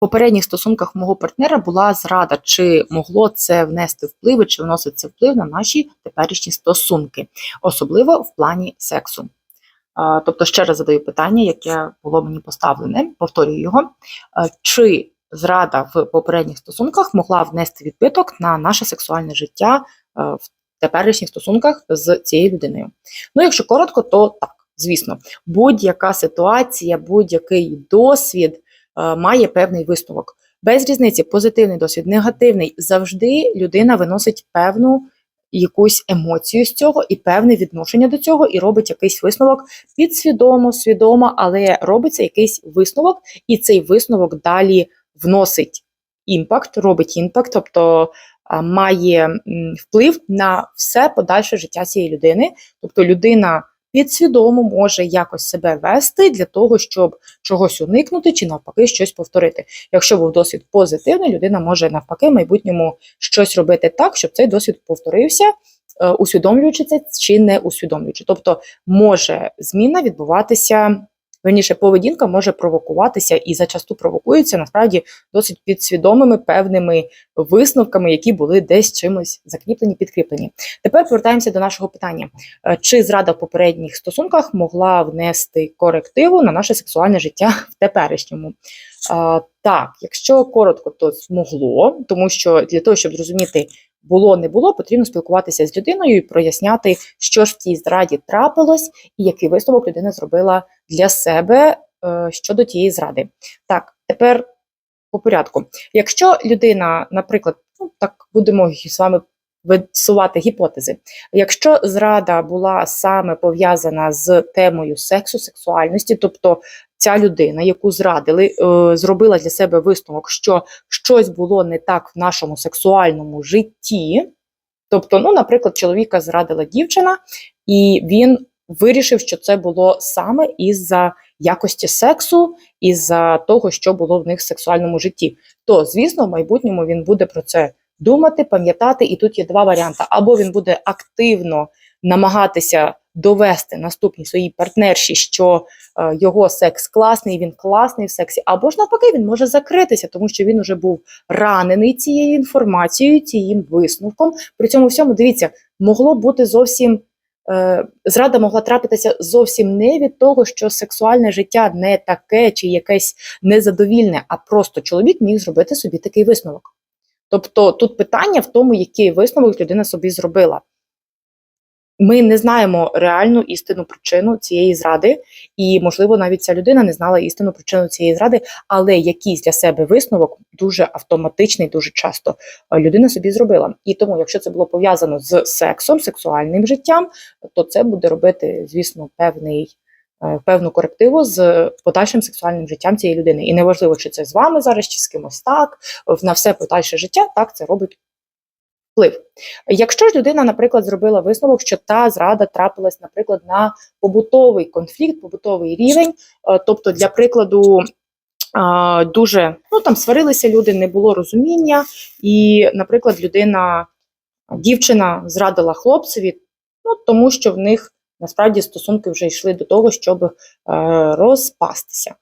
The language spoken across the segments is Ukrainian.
попередніх стосунках мого партнера була зрада, чи могло це внести впливи, чи вносить це вплив на наші теперішні стосунки, особливо в плані сексу. Тобто, ще раз задаю питання, яке було мені поставлене, повторюю його. Чи зрада в попередніх стосунках могла внести відбиток на наше сексуальне життя в теперішніх стосунках з цією людиною? Ну, якщо коротко, то так, звісно, будь-яка ситуація, будь-який досвід має певний висновок. Без різниці, позитивний досвід, негативний, завжди людина виносить певну якусь емоцію з цього і певне відношення до цього, і робить якийсь висновок підсвідомо, свідомо, але робиться якийсь висновок, і цей висновок далі вносить імпакт, робить імпакт, тобто має вплив на все подальше життя цієї людини. Тобто людина підсвідомо може якось себе вести для того, щоб чогось уникнути чи навпаки щось повторити. Якщо був досвід позитивний, людина може навпаки в майбутньому щось робити так, щоб цей досвід повторився, е, усвідомлюючи це чи не усвідомлюючи. Тобто може зміна відбуватися. Верніше, поведінка може провокуватися і зачасту провокується насправді досить підсвідомими певними висновками, які були десь чимось закріплені, підкріплені. Тепер повертаємося до нашого питання: Е, чи зрада в попередніх стосунках могла внести корективу на наше сексуальне життя в теперішньому? Так, якщо коротко, то змогло, тому що для того, щоб зрозуміти. Було не було, потрібно спілкуватися з людиною і проясняти, що ж в цій зраді трапилось, і який висновок людина зробила для себе е, щодо тієї зради. Так, тепер по порядку. Якщо людина, наприклад, ну так будемо з вами висувати гіпотези. Якщо зрада була саме пов'язана з темою сексу, сексуальності, тобто ця людина, яку зрадили, е, зробила для себе висновок, що щось було не так в нашому сексуальному житті. Тобто, ну, наприклад, чоловіка зрадила дівчина, і він вирішив, що це було саме із-за якості сексу, із-за того, що було в них в сексуальному житті. То, звісно, в майбутньому він буде про це думати, пам'ятати, і тут є два варіанти: або він буде активно намагатися довести наступній своїй партнерші, що е, його секс класний, він класний в сексі, або ж навпаки, він може закритися, тому що він уже був ранений цією інформацією, цією висновком. При цьому всьому дивіться, могло бути зовсім. е, Зрада могла трапитися зовсім не від того, що сексуальне життя не таке чи якесь незадовільне, а просто чоловік міг зробити собі такий висновок. Тобто тут питання в тому, який висновок людина собі зробила. Ми не знаємо реальну істинну причину цієї зради, і, можливо, навіть ця людина не знала істинну причину цієї зради, але якийсь для себе висновок дуже автоматичний, дуже часто е, людина собі зробила. І тому, якщо це було пов'язано з сексом, сексуальним життям, то це буде робити, звісно, певний. е, Певну корективу з подальшим сексуальним життям цієї людини. І неважливо, чи це з вами зараз, чи з кимось так, на все подальше життя, так це робить вплив. Якщо ж людина, наприклад, зробила висновок, що та зрада трапилась, наприклад, на побутовий конфлікт, побутовий рівень, е, тобто, для прикладу, дуже ну там сварилися люди, не було розуміння, і, наприклад, людина, дівчина зрадила хлопцеві, ну тому що в них насправді стосунки вже йшли до того, щоб е, розпастися.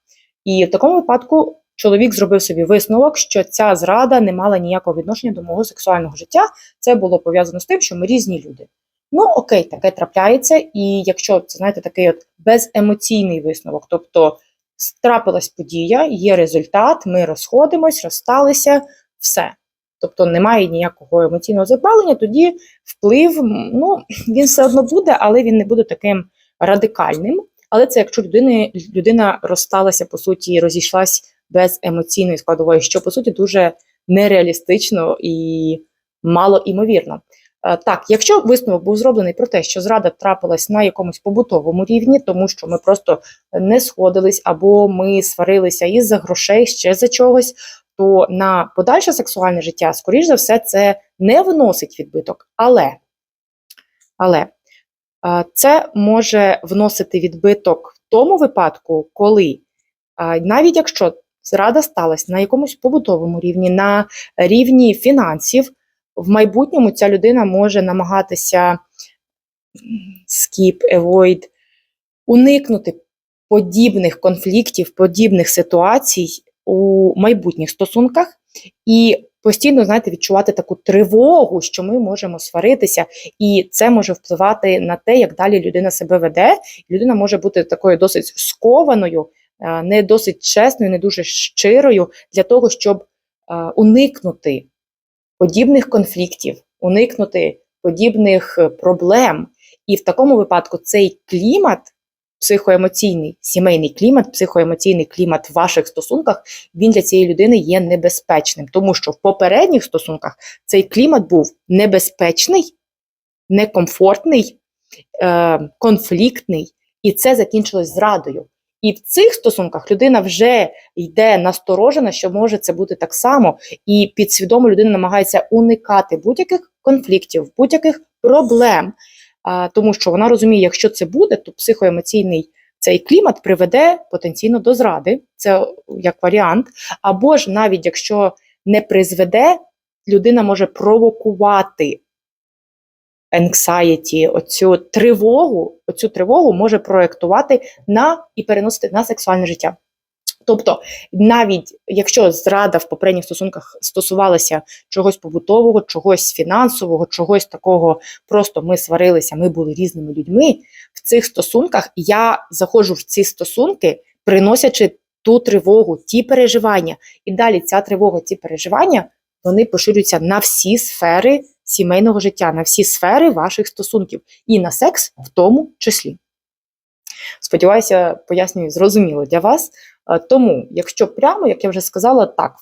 І в такому випадку чоловік зробив собі висновок, що ця зрада не мала ніякого відношення до мого сексуального життя. Це було пов'язано з тим, що ми різні люди. Ну, окей, таке трапляється, і якщо це знаєте, такий от беземоційний висновок, тобто трапилась подія, є результат, ми розходимось, розсталися, все. Тобто немає ніякого емоційного запалення, тоді вплив, ну, він все одно буде, але він не буде таким радикальним. Але це якщо людини, людина розсталася, по суті, розійшлась без емоційної складової, що по суті дуже нереалістично і мало імовірно. Е, Так, якщо висновок був зроблений про те, що зрада трапилась на якомусь побутовому рівні, тому що ми просто не сходились або ми сварилися із-за грошей, ще за чогось, то на подальше сексуальне життя, скоріш за все, це не вносить відбиток. Але, але е, це може вносити відбиток в тому випадку, коли навіть якщо зрада сталася на якомусь побутовому рівні, на рівні фінансів, в майбутньому ця людина може намагатися skip, avoid, уникнути подібних конфліктів, подібних ситуацій у майбутніх стосунках і постійно, знаєте, відчувати таку тривогу, що ми можемо сваритися, і це може впливати на те, як далі людина себе веде. Людина може бути такою досить скованою, не досить чесною, не дуже щирою для того, щоб е, уникнути подібних конфліктів, уникнути подібних е, проблем. І в такому випадку цей клімат, психоемоційний, сімейний клімат, психоемоційний клімат в ваших стосунках, він для цієї людини є небезпечним, тому що в попередніх стосунках цей клімат був небезпечний, некомфортний, е, конфліктний, і це закінчилось зрадою. І в цих стосунках людина вже йде насторожена, що може це бути так само, і підсвідомо людина намагається уникати будь-яких конфліктів, будь-яких проблем, а, тому що вона розуміє, якщо це буде, то психоемоційний цей клімат приведе потенційно до зради, це як варіант. Або ж навіть якщо не призведе, людина може провокувати anxiety, оцю тривогу, оцю тривогу може проєктувати на і переносити на сексуальне життя. Тобто, навіть якщо зрада в попередніх стосунках стосувалася чогось побутового, чогось фінансового, чогось такого, просто ми сварилися, ми були різними людьми. В цих стосунках я заходжу в ці стосунки, приносячи ту тривогу, ті переживання. І далі ця тривога, ці переживання вони поширюються на всі сфери сімейного життя, на всі сфери ваших стосунків, і на секс в тому числі. Сподіваюся, пояснюю, зрозуміло для вас. Е, Тому, якщо прямо, як я вже сказала, так,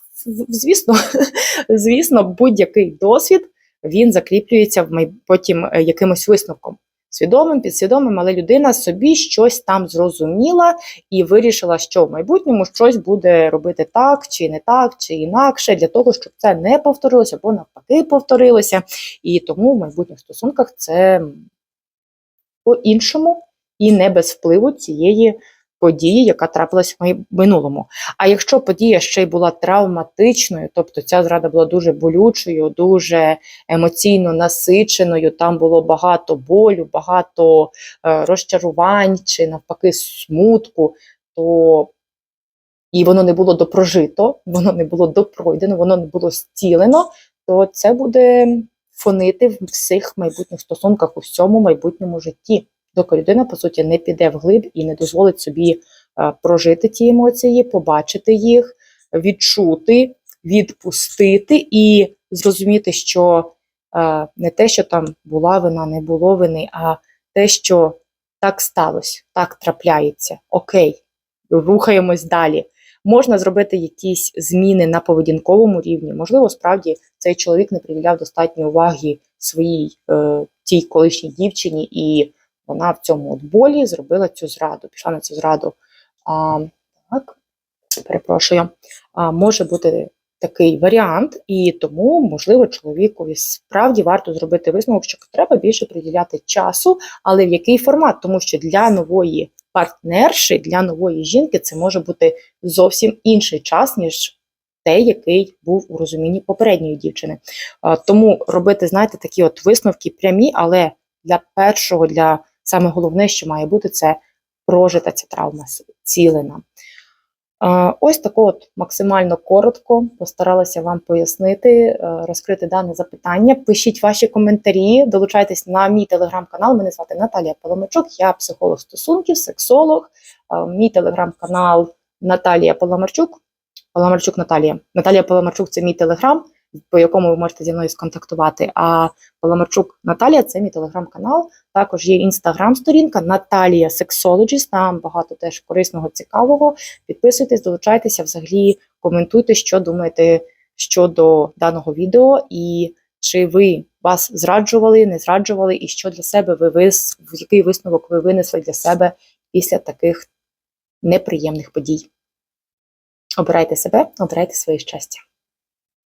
звісно, звісно, будь-який досвід він закріплюється в потім е, якимось висновком. Свідомим, підсвідомим, але людина собі щось там зрозуміла і вирішила, що в майбутньому щось буде робити так, чи не так, чи інакше, для того, щоб це не повторилося, або навпаки повторилося. І тому в майбутніх стосунках це по-іншому і не без впливу цієї події, яка трапилась в минулому. А якщо подія ще й була травматичною, тобто ця зрада була дуже болючою, дуже емоційно насиченою, там було багато болю, багато е, розчарувань чи навпаки смутку, то і воно не було допрожито, воно не було допройдено, воно не було зцілено, то це буде фонити в всіх майбутніх стосунках у всьому майбутньому житті доки людина, по суті, не піде вглиб і не дозволить собі е, прожити ті емоції, побачити їх, відчути, відпустити і зрозуміти, що е, не те, що там була вина, не було вини, а те, що так сталося, так трапляється. Окей, рухаємось далі. Можна зробити якісь зміни на поведінковому рівні. Можливо, справді цей чоловік не приділяв достатньо уваги своїй е, тій колишній дівчині, і вона в цьому от болі зробила цю зраду, пішла на цю зраду. А, так, перепрошую, а, може бути такий варіант, і тому, можливо, чоловікові справді варто зробити висновок, що треба більше приділяти часу, але в який формат? Тому що для нової партнерші, для нової жінки це може бути зовсім інший час, ніж той, який був у розумінні попередньої дівчини. Тому робити, знаєте, такі от висновки прямі, але для першого, для саме головне, що має бути, це прожита ця травма цілена. Ось тако от максимально коротко постаралася вам пояснити, е, розкрити дане запитання. Пишіть ваші коментарі, долучайтесь на мій телеграм-канал. Мене звати Наталія Паламарчук, я психолог стосунків, сексолог. Е, Мій телеграм-канал Наталія Паламарчук. Паламарчук Наталія. Наталія Паламарчук це мій телеграм, по якому ви можете зі мною сконтактувати. А Паламарчук Наталія це мій телеграм-канал. Також є інстаграм-сторінка Наталія Сексологіст. Там багато теж корисного, цікавого. Підписуйтесь, долучайтеся, взагалі коментуйте, що думаєте щодо даного відео, і чи ви вас зраджували, не зраджували, і що для себе ви вис... який висновок ви винесли для себе після таких неприємних подій. Обирайте себе, обирайте своє щастя.